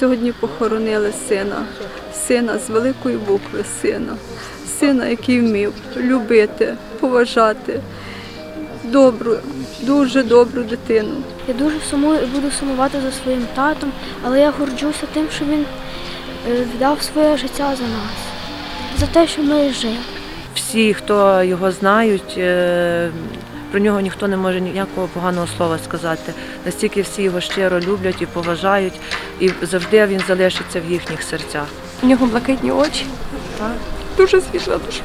сьогодні похоронили сина, сина з великої букви сина, сина, який вмів любити, поважати добру, дуже добру дитину. Я дуже сумую і буду сумувати за своїм татом, але я горджуся тим, що він е, віддав своє життя за нас, за те, що ми жили. Всі, хто його знають, е, про нього ніхто не може ніякого поганого слова сказати. Настільки всі його щиро люблять і поважають, і завжди він залишиться в їхніх серцях. У нього блакитні очі. так. Дуже світла душа.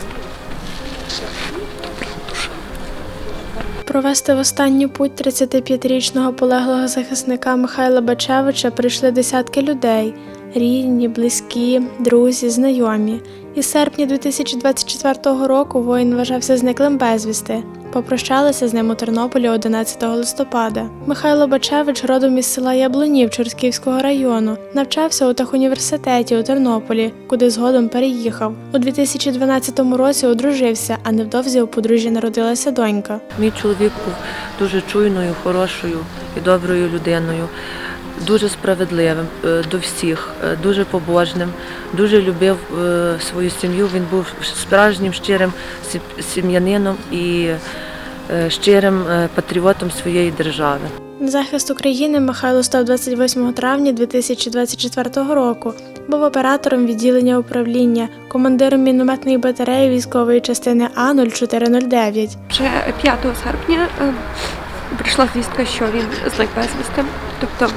Провести в останню путь 35-річного полеглого захисника Михайла Бачевича прийшли десятки людей рідні, близькі, друзі, знайомі. Із серпня 2024 року воїн вважався зниклим безвісти. Попрощалися з ним у Тернополі 11 листопада. Михайло Бачевич родом із села Яблунів Чортківського району, навчався у техуніверситеті у Тернополі, куди згодом переїхав. У 2012 році одружився, а невдовзі у подружжя народилася донька. Мій чоловік був дуже чуйною, хорошою і доброю людиною, дуже справедливим е, до всіх, е, дуже побожним, дуже любив е, свою сім'ю. Він був справжнім щирим сім'янином і щирим патріотом своєї держави. На захист України Михайло став 28 травня 2024 року. Був оператором відділення управління, командиром мінометної батареї військової частини А 0409. Вже 5 серпня прийшла звістка, що він зник безвісти. Тобто,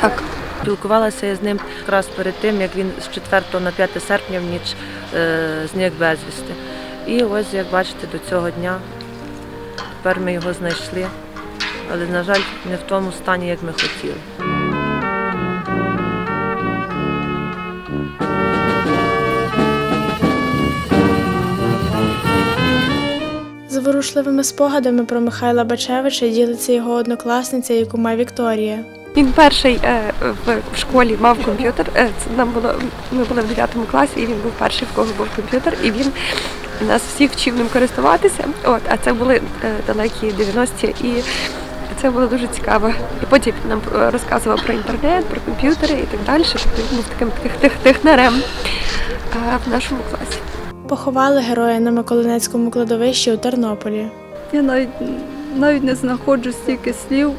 так, Спілкувалася я з ним якраз перед тим, як він з 4 на 5 серпня в ніч е, зник безвісти. І ось, як бачите, до цього дня тепер ми його знайшли, але, на жаль, не в тому стані, як ми хотіли. Зворушливими спогадами про Михайла Бачевича ділиться його однокласниця і кума Вікторія. він перший е, в, школі мав комп'ютер. Е, Це нам було ми були в 9 класі, і він був перший, в кого був комп'ютер, і він нас всіх вчив ним користуватися. От, а це були е, далекі 90-ті, і це було дуже цікаво. І потім нам е, розказував про інтернет, про комп'ютери і так далі. Тобто він був таким тех, технарем е, в нашому класі. Поховали героя на Миколинецькому кладовищі у Тернополі. Я навіть, навіть не знаходжу стільки слів,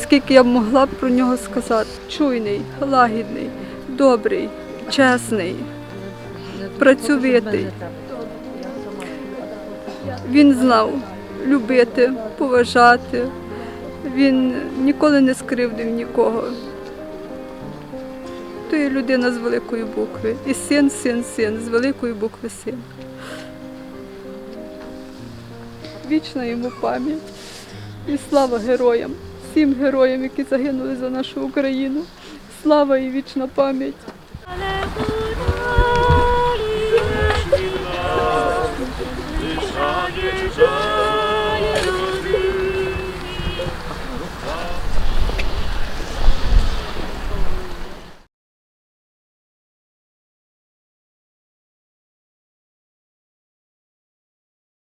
скільки я б могла б про нього сказати. Чуйний, лагідний, добрий, чесний, працьовитий. Він знав любити, поважати. Він ніколи не скривдив нікого. То людина з великої букви. І син, син, син, з великої букви син. Вічна йому пам'ять і слава героям, всім героям, які загинули за нашу Україну. Слава і вічна пам'ять.